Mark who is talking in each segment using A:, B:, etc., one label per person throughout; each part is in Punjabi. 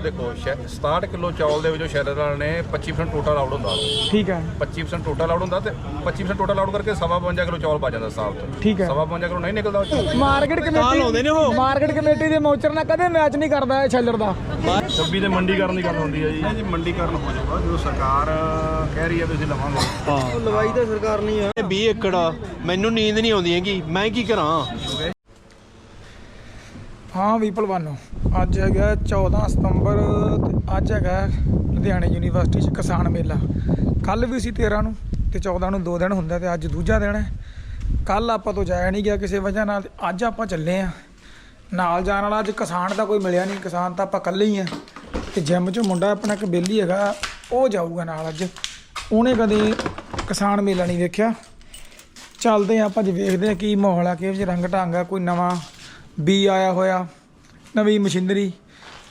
A: ਦੇਖੋ ਸ਼ੈ- 67 ਕਿਲੋ ਚੌਲ ਦੇ ਵਿੱਚੋਂ ਸ਼ੈਲਰ ਵਾਲੇ ਨੇ 25% ਟੋਟਲ ਆਊਟ ਹੁੰਦਾ।
B: ਠੀਕ ਹੈ।
A: 25% ਟੋਟਲ ਆਊਟ ਹੁੰਦਾ ਤੇ 25% ਟੋਟਲ ਆਊਟ ਕਰਕੇ ਸਵਾ 52 ਕਿਲੋ ਚੌਲ ਪਾ ਜਾਂਦਾ ਤੋਂ।
B: ਠੀਕ ਹੈ।
A: ਸਵਾ 52 ਕਿਲੋ ਨਹੀਂ ਨਿਕਲਦਾ ਉਹ।
B: ਮਾਰਕੀਟ ਕਮੇਟੀ ਮਾਰਕੀਟ ਕਮੇਟੀ ਦੇ ਮੌਚਰ ਨਾਲ ਕਦੇ ਮੈਚ ਨਹੀਂ ਕਰਦਾ ਇਹ ਛੱਲਰ ਦਾ।
A: ਸੱਬੀ ਦੇ ਮੰਡੀਕਰਨ ਦੀ ਗੱਲ ਹੁੰਦੀ ਹੈ ਜੀ। ਜੀ ਮੰਡੀਕਰਨ ਹੋ ਜਾਊਗਾ। ਜਦੋਂ ਸਰਕਾਰ ਕਹਿ ਰਹੀ ਹੈ ਵੀ ਅਸੀਂ ਲਵਾਂਗੇ।
C: ਲਵਾਈ ਤਾਂ ਸਰਕਾਰ ਨਹੀਂ ਆ। 20 ਏਕੜ ਮੈਨੂੰ ਨੀਂਦ ਨਹੀਂ ਆਉਂਦੀ ਹੈਗੀ। ਮੈਂ ਕੀ ਕਰਾਂ?
B: ਹਾਂ ਵੀ ਭਲਵਾਨੋ, ਅੱਜ ਹੈਗਾ 14 ਸਤੰਬਰ ਤੇ ਅੱਜ ਹੈਗਾ ਲੁਧਿਆਣੇ ਯੂਨੀਵਰਸਿਟੀ 'ਚ ਕਿਸਾਨ ਮੇਲਾ। ਕੱਲ ਵੀ ਸੀ 13 ਨੂੰ ਤੇ 14 ਨੂੰ ਦੋ ਦਿਨ ਹੁੰਦਾ ਤੇ ਅੱਜ ਦੂਜਾ ਦਿਨ ਹੈ। ਕੱਲ ਆਪਾਂ ਤੋਂ ਜਾਇਆ ਨਹੀਂ ਗਿਆ ਕਿਸੇ ਵਜ੍ਹਾ ਨਾਲ ਤੇ ਅੱਜ ਆਪਾਂ ਚੱਲੇ ਆ ਨਾਲ ਜਾਣ ਵਾਲਾ ਅੱਜ ਕਿਸਾਨ ਤਾਂ ਕੋਈ ਮਿਲਿਆ ਨਹੀਂ, ਕਿਸਾਨ ਤਾਂ ਆਪਾਂ ਇਕੱਲੇ ਹੀ ਆ ਤੇ ਜਿਮ 'ਚੋਂ ਮੁੰਡਾ ਆਪਣਾ ਇੱਕ ਬੇਲੀ ਹੈਗਾ, ਉਹ ਜਾਊਗਾ ਨਾਲ ਅੱਜ। ਉਹਨੇ ਕਦੇ ਕਿਸਾਨ ਮੇਲਾ ਨਹੀਂ ਵੇਖਿਆ। ਚੱਲਦੇ ਆ ਆਪਾਂ ਅੱਜ ਵੇਖਦੇ ਆ ਕੀ ਮਾਹੌਲ ਆ, ਕਿਹੋ ਜਿਹਾ ਰੰਗ ਢੰਗ ਆ, ਕੋਈ ਨਵਾਂ ਬੀ ਆਇਆ ਹੋਇਆ, ਨਵੀਂ ਮਸ਼ੀਨਰੀ,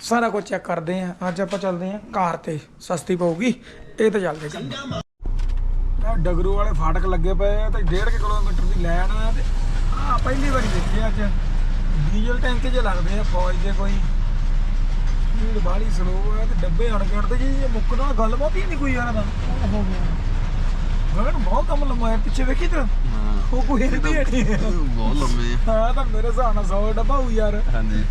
B: ਸਾਰਾ ਕੁਝ ਚੈੱਕ ਕਰਦੇ ਆ ਅੱਜ ਆਪਾਂ ਚੱਲਦੇ ਆ ਕਾਰ ਤੇ, ਸਸਤੀ ਪਊਗੀ, ਇਹ ਤੇ ਚੱਲਦੇ ਕੰਮ। ਡਗਰੂ ਵਾਲੇ ਫਾਟਕ ਲੱਗੇ ਪਏ ਆ ਤੇ 1.5 ਕਿਲੋਮੀਟਰ ਦੀ ਲਾਈਨ ਆ ਤੇ ਆ ਪਹਿਲੀ ਵਾਰੀ ਦੇਖਿਆ ਅੱਜ। ਡੀਜ਼ਲ ਟੈਂਕ ਜੇ ਲੱਗਦੇ ਆ, ਫੌਜ ਦੇ ਕੋਈ। ਸਪੀਡ ਬਾਹਲੀ ਸਲੋ ਆ ਤੇ ਡੱਬੇ ਅਣਗਿਣਤ ਜੀ ਇਹ ਗੱਲ ਗੱਲਬਾਤ ਹੀ ਨਹੀਂ ਕੋਈ ਯਾਰ। ਦਾ ਹੋ ਗਿਆ। ਗਗਨ ਬਹੁਤ ਕੰਮ ਲੰਮਾ ਹੈ ਪਿੱਛੇ ਵੇਖੀ ਤੇ? ਉਹ ਕੋਈ ਨਹੀਂ ਨਹੀਂ
C: ਬਹੁਤ ਲੰਮੇ
B: ਹਾਂ ਤਾਂ ਮੇਰੇ ਹਿਸਾਬ ਨਾਲ 100 ਡੱਬਾ ਹੋਊ ਯਾਰ।
C: ਹਾਂਜੀ।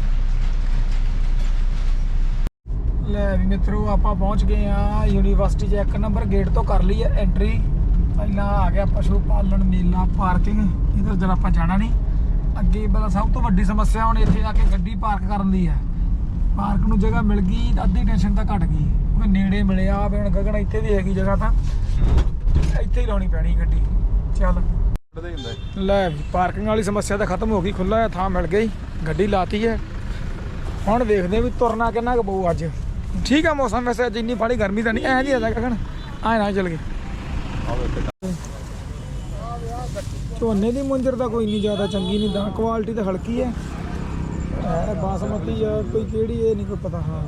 B: ਲੈ ਵੀ ਮਿੱਤਰੋ ਆਪਾਂ ਪਹੁੰਚ ਗਏ ਆ ਯੂਨੀਵਰਸਿਟੀ 'ਚ ਇੱਕ ਨੰਬਰ ਗੇਟ ਤੋਂ ਕਰ ਲਈ ਹੈ ਐਂਟਰੀ ਪਹਿਲਾਂ ਆ ਗਿਆ ਪਸ਼ੂ ਪਾਲਣ ਮੇਲਾ ਪਾਰਕਿੰਗ ਇਧਰ ਜਦ ਆਪਾਂ ਜਾਣਾ ਨਹੀਂ। ਅੱਗੇ ਬਲਾ ਸਭ ਤੋਂ ਵੱਡੀ ਸਮੱਸਿਆ ਹੁਣ ਇੱਥੇ ਆ ਕੇ ਗੱਡੀ ਪਾਰਕ ਕਰਨ ਦੀ ਹੈ। ਪਾਰਕ ਨੂੰ ਜਗ੍ਹਾ ਮਿਲ ਗਈ ਅੱਧੀ ਟੈਨਸ਼ਨ ਤਾਂ ਘਟ ਗਈ। ਕਿਉਂਕਿ ਨੇੜੇ ਮਿਲਿਆ ਵੀ ਹੁਣ ਗਗਨ ਇੱਥੇ ਵੀ ਹੈਗੀ ਜਗ੍ਹਾ ਤਾਂ। ਇੱਥੇ ਹੀ ਲਾਉਣੀ ਪੈਣੀ ਗੱਡੀ। ਚੱਲ। ਲੈ ਵੀ ਪਾਰਕਿੰਗ ਵਾਲੀ ਸਮੱਸਿਆ ਤਾਂ ਖਤਮ ਹੋ ਗਈ ਖੁੱਲਾ ਥਾਂ ਮਿਲ ਗਈ ਗੱਡੀ ਲਾਤੀ ਹੈ। ਹੁਣ ਦੇਖਦੇ ਵੀ ਤੁਰਨਾ ਕਿੰਨਾ ਕੁ ਪਊ ਅੱਜ। ਠੀਕ ਆ ਮੌਸਮ ਵੈਸੇ ਅੱਜ ਇੰਨੀ ਬਾਹਲੀ ਗਰਮੀ ਤਾਂ ਨਹੀਂ ਐਂ ਜੀ ਆਦਾ ਕਹਣ ਆਏ ਨਾ ਚੱਲ ਗਏ। ਝੋਨੇ ਦੀ ਮੁੰਜਰ ਤਾਂ ਕੋਈ ਨਹੀਂ ਜ਼ਿਆਦਾ ਚੰਗੀ ਨਹੀਂ ਦਾ ਕੁਆਲਿਟੀ ਤਾਂ ਹਲਕੀ ਹੈ। ਬਾਸਮਤੀ ਕੋਈ ਕਿਹੜੀ ਇਹ ਨਹੀਂ ਕੋਈ ਪਤਾ ਹਾਂ।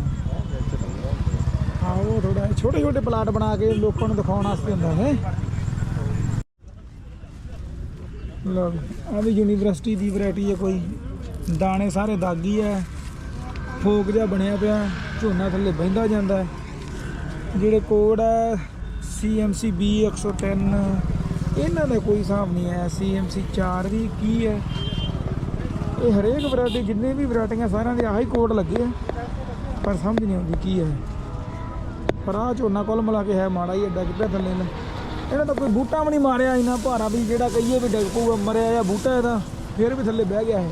B: ਹਾਂ ਉਹ ਥੋੜਾ ਛੋਟੇ ਛੋਟੇ ਪਲਾਟ ਬਣਾ ਕੇ ਲੋਕਾਂ ਨੂੰ ਦਿਖਾਉਣ ਵਾਸਤੇ ਹੁੰਦਾ ਹੈ ਲਓ ਆ ਵੀ ਯੂਨੀਵਰਸਿਟੀ ਦੀ ਵੈਰਾਈਟੀ ਹੈ ਕੋਈ। ਦਾਣੇ ਸਾਰੇ ਦਾਗੀ ਹੈ। ਫੋਕ ਜਿਹਾ ਬਣਿਆ ਪਿਆ, ਝੋਨਾ ਥੱਲੇ ਬਹਿੰਦਾ ਜਾਂਦਾ ਜਿਹੜੇ ਕੋਡ ਹੈ CMC B110 ਇਹਨਾਂ ਦਾ ਕੋਈ ਹਿਸਾਬ ਨਹੀਂ ਹੈ CMC 4 ਵੀ ਕੀ ਹੈ। ਇਹ ਹਰੇਕ ਵੈਰਾਈਟੀ, ਜਿੰਨੇ ਵੀ ਵੈਰਾਈਟੀਆਂ ਸਾਰਿਆਂ ਦੇ ਆਹੀ ਕੋਡ ਲੱਗੇ ਆ, ਪਰ ਸਮਝ ਨਹੀਂ ਆਉਂਦੀ ਕੀ ਹੈ। ਪਰ ਆਹ ਝੋਨਾ ਕੁੱਲ ਮਿਲਾ ਕੇ ਹੈ ਮਾੜਾ ਹੀ, ਅੱਡਾ ਕਿੱਦਾਂ ਥੱਲੇ ਨੇ। ਇਹਨਾਂ ਤਾਂ ਕੋਈ ਬੂਟਾ ਵੀ ਨਹੀਂ ਮਾਰਿਆ ਇਹਨਾਂ ਭਾਰਾ ਵੀ, ਜਿਹੜਾ ਕਹੀਏ ਵੀ ਡਿੱਗ ਪਊਗਾ, ਮਰਿਆ ਜਾਂ ਬੂਟਾ ਇਹਦਾ, ਫਿਰ ਵੀ ਥੱਲੇ ਬਹਿ ਗਿਆ ਇਹ।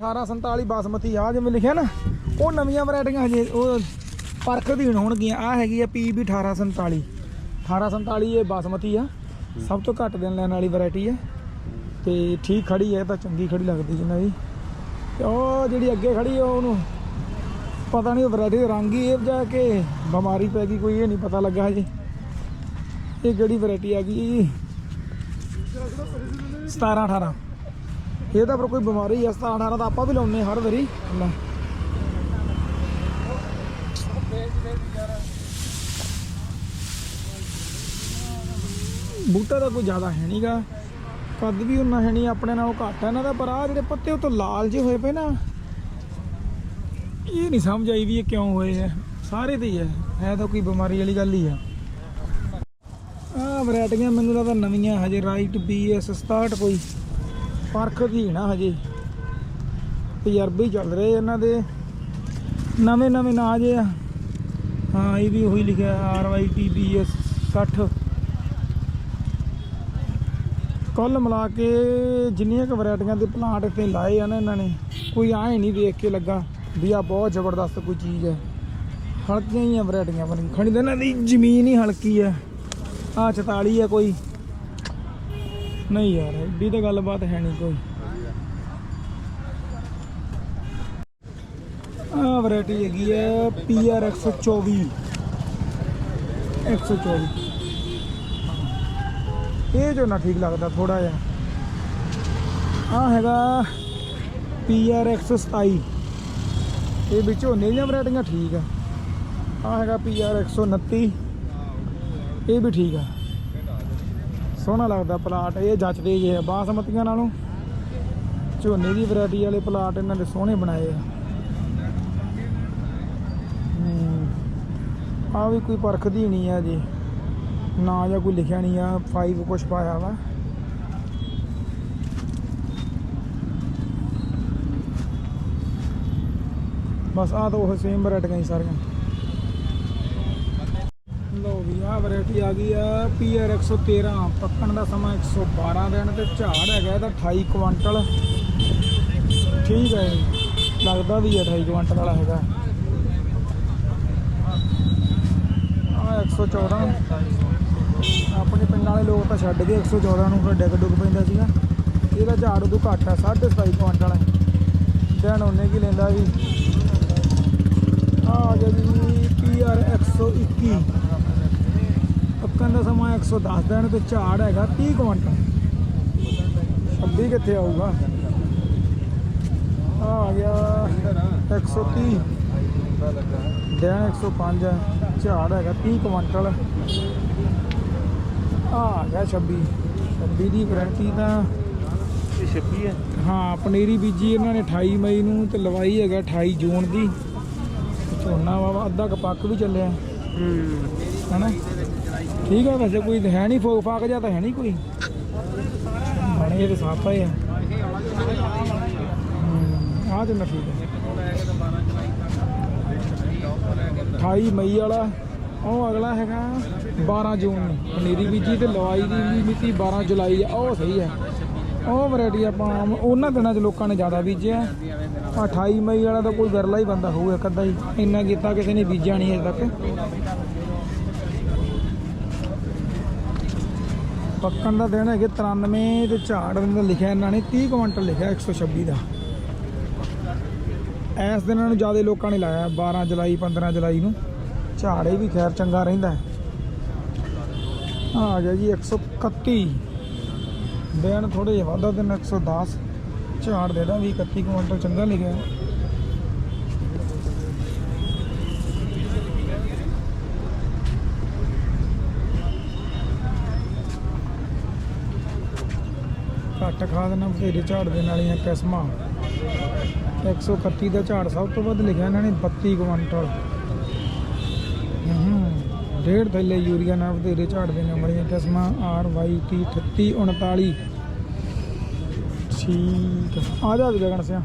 B: 1847 ਬਾਸਮਤੀ ਆ, ਜਿਵੇਂ ਲਿਖਿਆ ਨਾ, ਉਹ ਨਵੀਆਂ ਵੈਰਾਈਟੀਆਂ ਹਜੇ ਉਹ ਪਰਖ ਅਧੀਨ ਹੋਣਗੀਆਂ। ਆ ਹੈਗੀ ਆ PB 1847 1847 ਇਹ ਬਾਸਮਤੀ ਆ, ਸਭ ਤੋਂ ਘੱਟ ਦਿਨ ਲੈਣ ਵਾਲੀ ਵੈਰਾਈਟੀ ਆ। ਤੇ ਠੀਕ ਖੜੀ ਹੈ ਤਾਂ ਚੰਗੀ ਖੜੀ ਲੱਗਦੀ ਜਿੰਨਾ ਵੀ। ਤੇ ਉਹ ਜਿਹੜੀ ਅੱਗੇ ਖੜੀ ਆ, ਉਹਨੂੰ ਪਤਾ ਨਹੀਂ ਵੈਰਾਈਟੀ ਦਾ ਰੰਗ ਹੀ ਇਹ ਜਾ ਕੇ ਬਿਮਾਰੀ ਪੈ ਗਈ, ਕੋਈ ਇਹ ਨਹੀਂ ਪਤਾ ਲੱਗਾ ਹਜੇ। ਇਹ ਕਿਹੜੀ ਵੈਰਾਈਟੀ ਆ ਗਈ 17 18 ਇਹ ਤਾਂ ਪਰ ਕੋਈ ਬਿਮਾਰੀ ਆ 17 18 ਤਾਂ ਆਪਾਂ ਵੀ ਲਾਉਨੇ ਹਰ ਵਾਰੀ। ਲੈ। ਬੂਟਾ ਤਾਂ ਕੋਈ ਜ਼ਿਆਦਾ ਹੈ ਨਹੀਂਗਾ ਕੱਦ ਵੀ ਉਹਨਾਂ ਹੈ ਨਹੀਂ ਆਪਣੇ ਨਾਲੋਂ ਘੱਟ ਹੈ ਇਹਨਾਂ ਦਾ, ਪਰ ਆ ਜਿਹੜੇ ਪੱਤੇ ਉਹ ਤੋਂ ਲਾਲ ਜਿਹੇ ਹੋਏ ਪਏ ਨਾ। ਇਹ ਨਹੀਂ ਸਮਝ ਆਈ ਵੀ ਇਹ ਕਿਉਂ ਹੋਏ ਆ। ਸਾਰੇ ਤੇ ਹੀ ਹੈ ਹੈ ਤਾਂ ਕੋਈ ਬਿਮਾਰੀ ਵਾਲੀ ਗੱਲ ਹੀ ਆ। ਆ ਵੈਰਾਈਟੀਆਂ ਮੈਨੂੰ ਲੱਗਦਾ ਨਵੀਆਂ ਹਜੇ ਰਾਈਟ BS 67 ਕੋਈ। ਪਰਖ ਦੀ ਨਾ ਹਜੇ। ਤਜਰਬੇ ਚੱਲ ਰਹੇ ਇਹਨਾਂ ਦੇ। ਨਵੇਂ ਨਵੇਂ ਨਾਂ ਜੇ ਆ। ਹਾਂ, ਇਹ ਵੀ ਉਹੀ ਲਿਖਿਆ RYT BS 60 ਕੁੱਲ ਮਿਲਾ ਕੇ ਜਿੰਨੀਆਂ ਕੁ ਵੈਰਾਈਟੀਆਂ ਦੇ ਪਲਾਂਟ ਇੱਥੇ ਲਾਏ ਆ ਨਾ ਇਹਨਾਂ ਨੇ, ਕੋਈ ਆਏ ਨਹੀਂ ਦੇਖ ਕੇ ਲੱਗਾ। ਵੀ ਆ ਬਹੁਤ ਜ਼ਬਰਦਸਤ ਕੋਈ ਚੀਜ਼ ਹੈ। ਹਲਕੀਆਂ ਹੀ ਆ ਵੈਰਾਈਟੀਆਂ ਬਣੀ ਖਣੀ ਤਾਂ ਇਹਨਾਂ ਦੀ ਜ਼ਮੀਨ ਹੀ ਹਲਕੀ ਹੈ। ਆ 44 ਹੈ ਕੋਈ। ਨਹੀਂ ਯਾਰ, ਏਡੀ ਤਾਂ ਗੱਲਬਾਤ ਹੈ ਨਹੀਂ ਕੋਈ। ਆ ਵੈਰਾਈਟੀ ਹੈਗੀ ਹੈ PR 124 124 ਇਹ ਜੋ ਨਾ ਠੀਕ ਲੱਗਦਾ ਥੋੜਾ ਜਿਹਾ। ਆ ਹੈਗਾ PR 127 ਇਹ ਵੀ ਝੋਨੇ ਦੀਆਂ ਵੈਰਾਈਟੀਆਂ ਠੀਕ ਆ। ਆ ਹੈਗਾ PR 129 ਇਹ ਵੀ ਠੀਕ ਆ। ਸੋਹਣਾ ਲੱਗਦਾ ਪਲਾਟ, ਇਹ ਜੱਚਦੇ ਜੇ ਆ ਬਾਸਮਤੀਆਂ ਨਾਲੋਂ। ਝੋਨੇ ਦੀ ਵੈਰਾਈਟੀ ਵਾਲੇ ਪਲਾਟ ਇਹਨਾਂ ਦੇ ਸੋਹਣੇ ਬਣਾਏ ਆ। ਆ ਵੀ ਕੋਈ ਪਰਖਦੀ ਨਹੀਂ ਆ ਜੀ। ਨਾ ਜਾਂ ਕੋਈ ਲਿਖਿਆ ਨਹੀਂ ਆ 5 ਕੁਛ ਪਾਇਆ ਵਾ। ਬਸ ਆ ਤਾਂ ਉਹ ਸੇਮ ਵੈਰਾਈਟੀਆਂ ਹੀ ਸਾਰੀਆਂ। ਲੋ ਵੀ ਆ ਵੈਰਾਈਟੀ ਆ ਗਈ ਆ ਪੀਆਰ 113 ਪੱਕਣ ਦਾ ਸਮਾਂ 112 ਦਿਨ ਤੇ ਝਾੜ ਹੈਗਾ ਇਹਦਾ 28 ਕੁਆਂਟਲ। ਠੀਕ ਹੈ ਲੱਗਦਾ ਵੀ ਹੈ 28 ਕੁਆਂਟਲ ਵਾਲਾ ਹੈਗਾ। ਆ 114 ਆਪਣੇ ਪਿੰਡ ਵਾਲੇ ਲੋਕ ਤਾਂ ਛੱਡ ਗਏ 114 ਨੂੰ ਫਿਰ ਡਿੱਗ ਡੁੱਗ ਪੈਂਦਾ ਸੀਗਾ। ਇਹਦਾ ਝਾੜ ਉਦੋਂ ਘੱਟ ਆ 27.5 ਕੁਆਂਟਲ ਹੈ ਦਿਨ ਉਹਨੇ ਕੀ ਲੈਂਦਾ ਵੀ ਆ ਗਿਆ ਜੀ ਪੀਆਰ 121 ਪੱਕਣ ਦਾ ਸਮਾਂ 110 ਦਿਨ ਤੇ ਝਾੜ ਹੈਗਾ 30 ਕੁਆਂਟਲ 26 ਕਿੱਥੇ ਆਊਗਾ? ਆ ਆ ਗਿਆ 130 ਦਿਨ 105 ਹੈ ਝਾੜ ਹੈਗਾ 30 ਕੁਆਂਟਲ ਆ ਆ ਗਿਆ 26 26 ਦੀ ਗਰੰਟੀ ਤਾਂ
C: ਇਹ 26 ਹੈ?
B: ਹਾਂ ਪਨੀਰੀ ਬੀਜੀ ਇਹਨਾਂ ਨੇ 28 ਮਈ ਨੂੰ ਤੇ ਲਵਾਈ ਹੈਗਾ 28 ਜੂਨ ਦੀ। ਝੋਨਾ ਵਾ ਅੱਧਾ ਕੁ ਪੱਕ ਵੀ ਚੱਲਿਆ।
C: ਹੂੰ।
B: ਹੈਨਾ? ਠੀਕ ਹੈ ਵੈਸੇ ਕੋਈ ਹੈ ਨਹੀਂ ਫੋਕ ਫਾਕ ਜਾਂ ਤਾਂ ਹੈ ਨਹੀਂ ਕੋਈ। ਬਣੇ ਤੇ ਸਾਫਾ ਹੀ ਆ ਆ ਤੇ ਠੀਕ ਹੈ 28 ਮਈ ਵਾਲਾ ਉਹ ਅਗਲਾ ਹੈਗਾ 12 ਜੂਨ ਨੂੰ। ਪਨੀਰੀ ਬੀਜੀ ਤੇ ਲਵਾਈ ਦੀ ਵੀ ਮਿਤੀ 12 ਜੁਲਾਈ ਆ ਉਹ ਸਹੀ ਹੈ ਉਹ ਵੈਰਾਈਟੀ ਆਪਾਂ ਉਹਨਾਂ ਦਿਨਾਂ 'ਚ ਲੋਕਾਂ ਨੇ ਜ਼ਿਆਦਾ ਬੀਜਿਆ। 28 ਮਈ ਵਾਲਾ ਤਾਂ ਕੋਈ ਗਰਲਾ ਹੀ ਬੰਦਾ ਹੋਊ ਇੱਕ ਅੱਧਾ ਹੀ। ਇੰਨਾ ਕੀਤਾ ਕਿਸੇ ਨੇ ਬੀਜਿਆ ਨਹੀਂ ਅਜੇ ਤੱਕ। ਪੱਕਣ ਦਾ ਦਿਨ ਹੈਗੇ 93 ਤੇ ਝਾੜ ਦਾ ਲਿਖਿਆ ਇਹਨਾਂ ਨੇ 30 ਕੁਇੰਟਲ ਲਿਖਿਆ 126 ਦਾ। ਇਸ ਦਿਨਾਂ ਨੂੰ ਜ਼ਿਆਦਾ ਲੋਕਾਂ ਨੇ ਲਾਇਆ 12 ਜੁਲਾਈ 15 ਜੁਲਾਈ ਨੂੰ। ਝਾੜ ਇਹ ਵੀ ਖੈਰ ਚੰਗਾ ਰਹਿੰਦਾ ਹੈ। ਆ ਗਿਆ ਜੀ 131 ਦਿਨ ਥੋੜੇ ਜਿਹਾ ਵਾਧਾ ਦਿਨ 110 ਝਾੜ ਦੇ ਦਾ ਵੀ 31 ਕੁਇੰਟਲ ਚੰਗਾ ਲਿਖਿਆ। ਘੱਟ ਖਾਦ ਨਾਲ ਬਥੇਰੇ ਝਾੜ ਦੇ ਨਾਲੀਆਂ ਕਿਸਮਾਂ। 131 ਦਾ ਝਾੜ ਸਭ ਤੋਂ ਵੱਧ ਲਿਖਿਆ ਇਹਨਾਂ ਨੇ 32 ਕੁਇੰਟਲ। ਡੇਢ ਥੈਲੇ ਯੂਰੀਆ ਨਾਲ ਬਥੇਰੇ ਝਾੜ ਦੇ ਨਾਲ ਕਿਸਮਾਂ, ਆਰ ਵਾਈ ਟੀ 38 39 ਠੀਕ ਆ। ਆ ਜਾ ਵੀ ਗਗਨ ਸਿਆ।